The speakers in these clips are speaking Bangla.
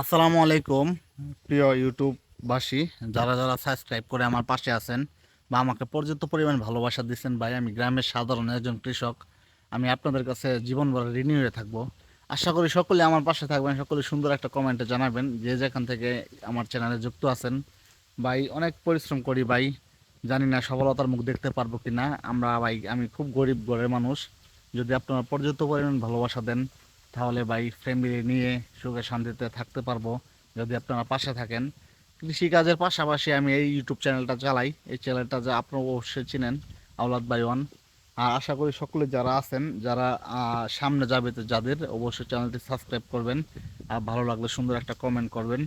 আসসালামু আলাইকুম, প্রিয় ইউটিউববাসী, যারা যারা সাবস্ক্রাইব করে আমার পাশে আছেন বা আমাকে পর্যাপ্ত পরিমাণ ভালোবাসা দিচ্ছেন, ভাই, আমি গ্রামের সাধারণ একজন কৃষক, আমি আপনাদের কাছে জীবনভর ঋণী হয়ে থাকব। আশা করি সকলে আমার পাশে থাকবেন, সকলে সুন্দর একটা কমেন্টে জানাবেন, যে যেখান থেকে আমার চ্যানেলে যুক্ত আছেন। ভাই, অনেক পরিশ্রম করি, ভাই, জানি না সফলতার মুখ দেখতে পারব কি না আমরা, ভাই, আমি খুব গরিব ঘরের মানুষ, যদি আপনারা পর্যাপ্ত পরিমাণ ভালোবাসা দেন তাহলে ভাই ফ্যামিলি নিয়ে সুখে শান্তিতে থাকতে পারব। যদি আপনারা পাশে থাকেন, কৃষিকাজের পাশাপাশি আমি এই ইউটিউব চ্যানেলটা চালাই। এই চ্যানেলটা যা আপনারা অবশ্যই চিনেন, আওলাদ বাই ওয়ান। আর আশা করি সকলে যারা আছেন, যারা সামনে যাবে তো যাদের, অবশ্যই চ্যানেলটি সাবস্ক্রাইব করবেন। আর ভালো লাগলে সুন্দর একটা কমেন্ট করবেন।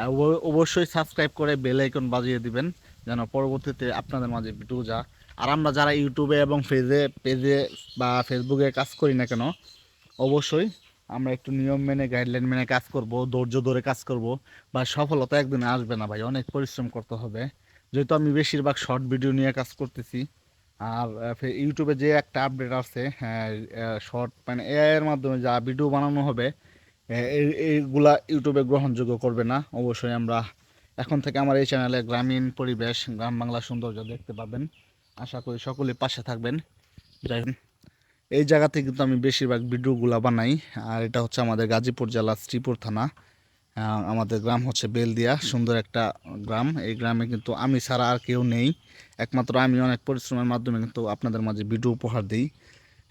আর অবশ্যই সাবস্ক্রাইব করে বেল আইকন বাজিয়ে দিবেন, যেন পরবর্তীতে আপনাদের মাঝে ভিডিও যা। আর আমরা যারা ইউটিউবে এবং পেজে পেজে বা ফেসবুকে কাজ করি না কেন অবশ্যই আমরা একটু নিয়ম মেনে গাইডলাইন মেনে কাজ করব, ধৈর্য ধরে কাজ করব, বা সফলতা একদিনে আসবে না ভাই, অনেক পরিশ্রম করতে হবে। যেহেতু আমি বেশিরভাগ শর্ট ভিডিও নিয়ে কাজ করতেছি, আর ইউটিউবে যে একটা আপডেট আছে শর্ট মানে এআই এর মাধ্যমে যা ভিডিও বানানো হবে এই- এইগুলা ইউটিউবে গ্রহণযোগ্য করবে না। অবশ্যই আমরা এখন থেকে আমার এই চ্যানেলে গ্রামীণ পরিবেশ, গ্রাম বাংলা সৌন্দর্য দেখতে পাবেন। আশা করি সকলে পাশে থাকবেন। যাই এই জায়গাতে কিন্তু আমি বেশিরভাগ ভিডিওগুলো বানাই। আর এটা হচ্ছে আমাদের গাজীপুর জেলা শ্রীপুর থানা। আমাদের গ্রাম হচ্ছে বেলদিয়া, সুন্দর একটা গ্রাম। এই গ্রামে কিন্তু আমি ছাড়া আর কেউ নেই। একমাত্র আমি অনেক পরিশ্রমের মাধ্যমে কিন্তু আপনাদের মাঝে ভিডিও উপহার দিই।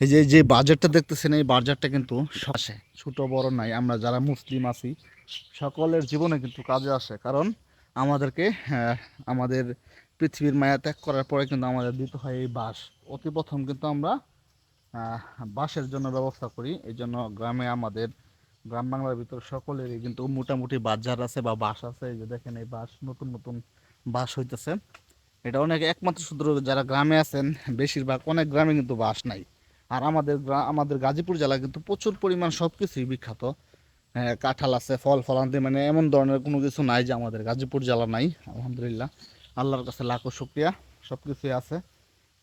এই যে যে বাজেটটা দেখতেছেন, এই বাজারটা কিন্তু আসে, ছোটো, বড় নাই। আমরা যারা মুসলিম আছি, সকলের জীবনে কিন্তু কাজে আসে। কারণ আমাদেরকে আমাদের পৃথিবীর মায়া ত্যাগ করার পরে কিন্তু আমাদের দিতে হয় এই বাস অতি প্রথম কিন্তু আমরা বাসের জন্য ব্যবস্থা করি। এই জন্য গ্রামে আমাদের গ্রাম বাংলার ভিতর সকলেরই কিন্তু মোটামুটি বাজার আছে বা বাস আছে। এই যে দেখেন এই বাস নতুন নতুন বাস হইতেছে। এটা অনেক একমাত্র শুধু যারা গ্রামে আছেন বেশিরভাগ অনেক গ্রামে কিন্তু বাস নাই। আর আমাদের আমাদের গাজীপুর জেলা কিন্তু প্রচুর পরিমাণ সব কিছুই বিখ্যাত। হ্যাঁ, কাঁঠাল আছে ফল ফলান্তি মানে এমন ধরনের কোনো কিছু নাই যে আমাদের গাজীপুর জেলা নাই আলহামদুলিল্লাহ। আল্লাহর কাছে লাখো শুক্রিয়া সব কিছুই আছে।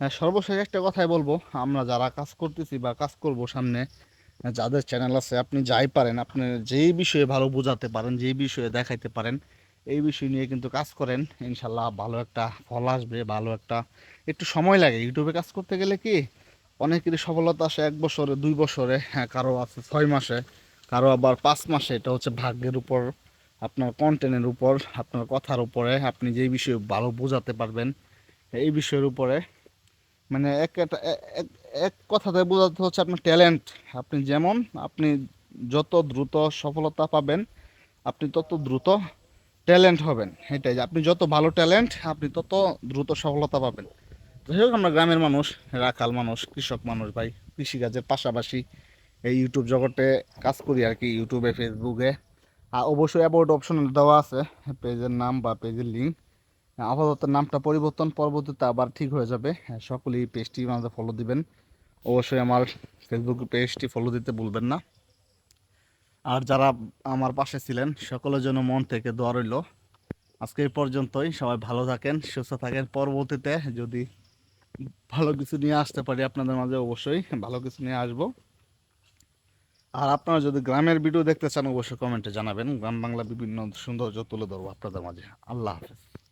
সর্বশেষ একটা কথাই বলব। আমরা যারা কাজ করতেছি বা কাজ করব সামনে যাদের চ্যানেল আছে, আপনি যাই পারেন, আপনি যেই বিষয়ে ভালো বোঝাতে পারেন, যেই বিষয়ে দেখাইতে পারেন, এই বিষয় নিয়ে কিন্তু কাজ করেন। ইনশাল্লাহ ভালো একটা ফল আসবে, ভালো একটা, একটু সময় লাগে। ইউটিউবে কাজ করতে গেলে কি, অনেকেরই সফলতা আসে এক বছরে, দুই বছরে হ্যাঁ কারও আছে ছয় মাসে, কারও আবার পাঁচ মাসে। এটা হচ্ছে ভাগ্যের উপর, আপনার কন্টেন্টের উপর, আপনার কথার উপরে, আপনি যেই বিষয়ে ভালো বোঝাতে পারবেন, এই বিষয়ের উপরে মানে এক এক- কথাতে বোঝাতে হচ্ছে আপনার ট্যালেন্ট আপনি যেমন, আপনি যত দ্রুত সফলতা পাবেন, আপনি তত দ্রুত ট্যালেন্ট হবেন। এটাই আপনি যত ভালো ট্যালেন্ট আপনি তত দ্রুত সফলতা পাবেন। যাই হোক, আমরা গ্রামের মানুষ, রাখাল মানুষ, কৃষক মানুষ ভাই, কৃষিকাজের পাশাপাশি এই ইউটিউব জগতে কাজ করি আর কি ইউটিউবে ফেসবুকে আর অবশ্যই অ্যাবাউট অপশন দেওয়া আছে, পেজের নাম বা পেজের লিঙ্ক আপাতত নামটা পরিবর্তন পরবর্তীতে আবার ঠিক হয়ে যাবে। হ্যাঁ, সকলেই পেজটি আমাদের ফলো দিবেন। অবশ্যই আমার ফেসবুক পেজটি ফলো দিতে ভুলবেন না। আর যারা আমার পাশে ছিলেন সকলের জন্য মন থেকে দোয়া রইল। আজকে এই পর্যন্তই। সবাই ভালো থাকেন সুস্থ থাকেন। পরবর্তীতে যদি ভালো কিছু নিয়ে আসতে পারি আপনাদের মাঝে অবশ্যই ভালো কিছু নিয়ে আসব। আর আপনারা যদি গ্রামের ভিডিও দেখতে চান অবশ্যই কমেন্টে জানাবেন। গ্রাম বাংলা বিভিন্ন সৌন্দর্য তুলে ধরবো আপনাদের মাঝে। আল্লাহ হাফেজ।